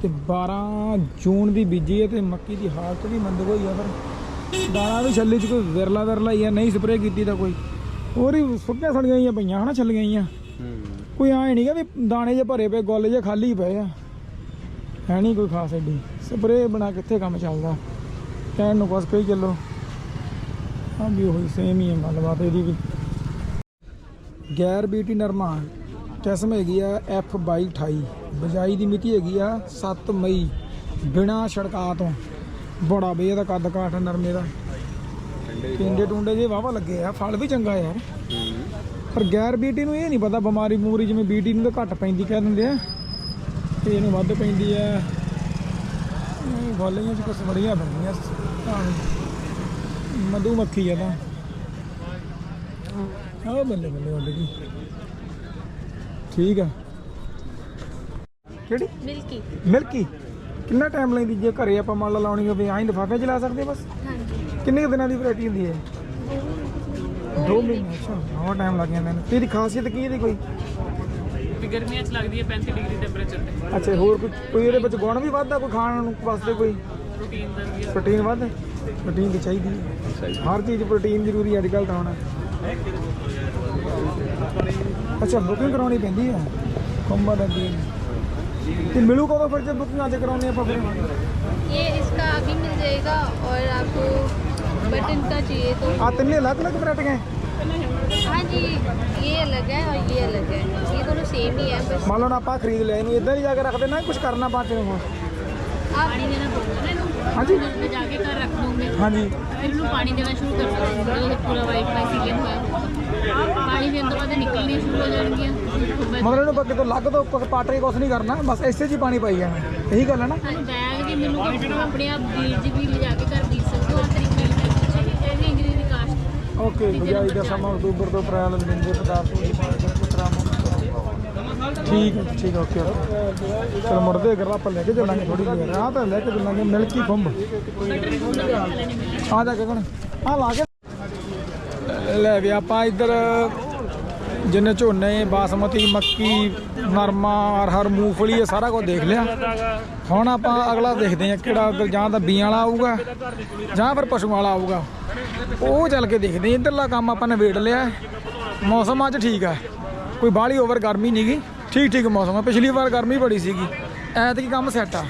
B: ਤੇ 12 ਜੂਨ ਦੀ ਬੀਜੀ ਹੈ ਤੇ ਮੱਕੀ ਦੀ ਹਾਲਤ ਵੀ ਮੰਦ ਹੋਈ ਆ ਫਿਰ ਦਾਣਾ ਵੀ ਛੱਲੀ ਚ ਕੋਈ ਵਿਰਲਾ ਵਿਰਲਾ ਹੀ ਆ ਨਹੀਂ ਸਪਰੇਅ ਕੀਤੀ ਤਾਂ ਕੋਈ। ਹੋਰ ਹੀ ਸੁੱਕੀਆਂ ਸੜੀਆਂ ਹੀ ਆ ਪਈਆਂ ਹਨਾ ਛੱਲੀਆਂ ਹੀ। ਆ ਕੋਈ ਐ ਨਹੀਂਗਾ ਵੀ ਦਾਣੇ ਜੇ ਭਰੇ ਪਏ ਗੋਲੇ ਜੇ ਖਾਲੀ ਪਏ ਆ। ਹੈ ਨਹੀਂ ਕੋਈ ਖਾਸ ਐਡੀ। ਸਪਰੇਅ ਬਣਾ ਕਿੱਥੇ ਕੰਮ ਚੱਲਦਾ। ਕਹਿਣ ਨੂੰ ਕੁਛ ਕਹੀ ਚੱਲੋ। ਆ ਵੀ ਉਹੀ ਸੇਮ ਹੀ ਹੈ ਗੱਲਬਾਤ ਇਹਦੀ ਵੀ। ਗੈਰ ਬੀਟੀ ਨਰਮਾ, ਕਿਸਮ ਹੈਗੀ ਆ F2228 ਬਜਾਈ ਦੀ ਮਿਤੀ ਹੈਗੀ ਆ 7 ਮਈ, ਬਿਨਾ ਛੜਕਾ ਤੋਂ। ਬੜਾ ਬੇ ਇਹਦਾ ਕੱਦ ਕਾਠ ਨਰਮੇ ਦਾ। ਟਿੰਡੇ ਟੁੰਡੇ ਜੇ ਵਾਵਾ ਲੱਗੇ ਆ, ਫਲ ਵੀ ਚੰਗਾ ਯਾਰ। ਪਰ ਗੈਰ ਬੀਟੀ ਨੂੰ ਇਹ ਨਹੀਂ ਪਤਾ, ਬਿਮਾਰੀ ਬਮੂਰੀ ਜਿਵੇਂ ਬੀਟੀ ਨੂੰ ਤਾਂ ਘੱਟ ਪੈਂਦੀ ਕਹਿ ਦਿੰਦੇ ਆ। ਤੇ ਇਹਨੂੰ ਵੱਧ ਪੈਂਦੀ ਆ। ਇਹ ਗੋਲੀਆਂ ਚ ਕੁਛ ਬੜੀਆਂ ਬਣੀਆਂ। ਮਧੂ ਮੱਖੀ ਆ ਤਾਂ। ਆਹ ਬੱਲੇ ਬੱਲੇ ਉੱਡ ਗਈ ਠੀਕ ਆ। ਕਿਹੜੀ?
E: ਮਿਲਕੀ।
B: ਮਿਲਕੀ। ਕਿੰਨਾ ਟਾਈਮ ਲੈਂਦੀ ਜੇ ਘਰੇ ਆਪਾਂ ਮੰਨ ਲਾ ਲਾਉਣੀ ਹੋਵੇ ਆਹੀਂ ਲਿਫਾਫੇ ਚ ਲਾ ਸਕਦੇ ਬਸ?
E: ਹਾਂਜੀ।
B: ਕਿੰਨੇ ਕੁ ਦਿਨਾਂ ਦੀ ਵੈਰਾਈਟੀ ਹੁੰਦੀ ਹੈ? ਦੋ ਮਹੀਨੇ। ਅੱਛਾ ਬਹੁਤ ਟਾਈਮ ਲੱਗ ਜਾਂਦਾ ਇਹਨੂੰ। ਤੇਰੀ ਖਾਸੀਅਤ ਕੀ ਇਹਦੀ ਕੋਈ?
G: ਵੀ ਗਰਮੀਆਂ 'ਚ ਲੱਗਦੀ ਹੈ 35 ਡਿਗਰੀ ਟੈਂਪਰੇਚਰ ਤੇ।
B: ਅੱਛਾ ਹੋਰ ਕੋਈ ਕੋਈ ਇਹਦੇ ਵਿੱਚ ਗੁਣ ਵੀ ਵੱਧਦਾ ਕੋਈ ਖਾਣ ਨੂੰ ਵਾਸਤੇ ਕੋਈ?
G: ਪ੍ਰੋਟੀਨ ਦਿੰਦੀ ਹੈ
B: ਪ੍ਰੋਟੀਨ ਵੱਧ ਪ੍ਰੋਟੀਨ ਦੀ ਚਾਹੀਦੀ ਹੈ। ਹਰ ਚੀਜ਼ ਪ੍ਰੋਟੀਨ ਜ਼ਰੂਰੀ ਅੱਜ ਕੱਲ੍ਹ ਤਾਂ ਹੁਣ। ਅੱਛਾ ਬੁਕਿੰਗ ਕਰਾਉਣੀ ਪੈਂਦੀ ਹੈ ਕੰਬਰ ਦੀ ਤੇ ਮਿਲੂ ਕਦੋਂ ਫਿਰ ਜੇ ਬੁਕਿੰਗ ਅੱਜ ਕਰਾਉਣੀ ਆਪਾਂ ਫਿਰ
E: ये इसका अभी मिल जाएगा और आपको बटन का चाहिए तो
B: ਆ ਤਿੰਨੇ ਅਲੱਗ ਅਲੱਗ ਵੈਰਾਈਟੀਆਂ ਹੈ?
H: हाँ जी ये अलग है और ये अलग है ये दोनों सेम ही है बस
B: ਮੰਨ ਲਓ ਨਾ ਆਪਾਂ ਖਰੀਦ ਲਿਆ ਇਹਨੂੰ ਇੱਧਰ ਹੀ ਜਾ ਕੇ ਰੱਖ ਦੇਣਾ ਕੁਝ ਕਰਨਾ ਬਾਅਦ ਚ ਹੁਣ
H: आप पानी देना पड़ता
B: ਹਾਂਜੀ।
H: ਮੈਂ ਜਾ ਕੇ ਘਰ ਰੱਖ ਦੂੰਗੇ
B: ਹਾਂਜੀ।
H: ਫਿਰ ਉਹਨੂੰ ਪਾਣੀ ਦੇਣਾ ਸ਼ੁਰੂ ਕਰ ਦਾਂਗੇ ਜਦੋਂ ਪੂਰਾ ਵਾਈਫਾਈ ਸੀਲਨ ਹੋਇਆ ਪਾਣੀ ਦੇਣ ਤੋਂ ਬਾਅਦ ਨਿਕਲਣੀ ਸ਼ੁਰੂ ਹੋ ਜਾਣਗੀਆਂ।
B: ਮਤਲਬ ਇਹਨੂੰ ਪੱਕੇ ਤੋਂ ਲੱਗ ਤੋਂ ਪਾਟਰੀ ਕੁਛ ਨਹੀਂ ਕਰਨਾ। ਬਸ ਇਸੇ 'ਚ ਹੀ ਪਾਣੀ ਪਾਈ ਜਾਣਾ। ਇਹੀ ਗੱਲ ਹੈ ਨਾ?
H: ਹਾਂਜੀ ਬੈਗ ਦੀ ਮੈਨੂੰ ਆਪਣੇ ਆਪ ਬੀਜ ਵੀ ਲਿਜਾ ਕੇ ਘਰ ਬੀਜ ਸਕਦੇ ਹੋ ਤਰੀਕੇ ਨਾਲ
B: ਓਕੇ ਬੁਝਾਈ ਦਾ ਸਮਾਂ ਅਕਤੂਬਰ ਤੋਂ ਅਪ੍ਰੈਲ ਦੇ ਪਦਾਰਥ ਦੀ ਮਾਰਕੀਟ ਉਤਰਾਮੋ ਠੀਕ ਹੈ, ਠੀਕ ਓਕੇ ਓਕੇ ਚਲ ਮੁੜਦੇ ਅਗਰ ਆਪਾਂ ਲੈ ਕੇ ਚੱਲਾਂਗੇ ਥੋੜੀ ਜਿਹੀ ਰਾਹ ਤਾਂ ਲੈ ਕੇ ਚੱਲਾਂਗੇ ਮਿਲਕੀ ਖੁੰਭ। ਆ ਜਾ ਗਗਨ, ਆ ਲਾ ਕੇ। ਲੈ ਵੀ ਆਪਾਂ ਇੱਧਰ ਜਿੰਨੇ ਝੋਨੇ, ਬਾਸਮਤੀ, ਮੱਕੀ, ਨਰਮਾ ਅਰਹਰ ਮੂੰਗਫਲੀ, ਇਹ ਸਾਰਾ ਕੁਝ ਦੇਖ ਲਿਆ। ਹੁਣ ਆਪਾਂ ਅਗਲਾ ਦੇਖਦੇ ਹਾਂ ਕਿਹੜਾ ਉੱਧਰ ਜਾਂ ਤਾਂ ਬੀਆਂ ਵਾਲਾ ਆਊਗਾ, ਜਾਂ ਫਿਰ ਪਸ਼ੂ ਵਾਲਾ ਆਊਗਾ। ਉਹ ਚੱਲ ਕੇ ਦੇਖਦੇ ਹਾਂ, ਇੱਧਰਲਾ ਕੰਮ ਆਪਾਂ ਨਿਬੇੜ ਲਿਆ ਮੌਸਮ ਅੱਜ ਠੀਕ ਹੈ। ਕੋਈ ਬਾਹਲੀ ਓਵਰ ਗਰਮੀ ਨਹੀਂ ਗੀ ਠੀਕ ਠੀਕ ਮੌਸਮ ਆ। ਪਿਛਲੀ ਵਾਰ ਗਰਮੀ ਬੜੀ ਸੀਗੀ। ਐਤਕੀ ਕੰਮ ਸੈੱਟ ਆ।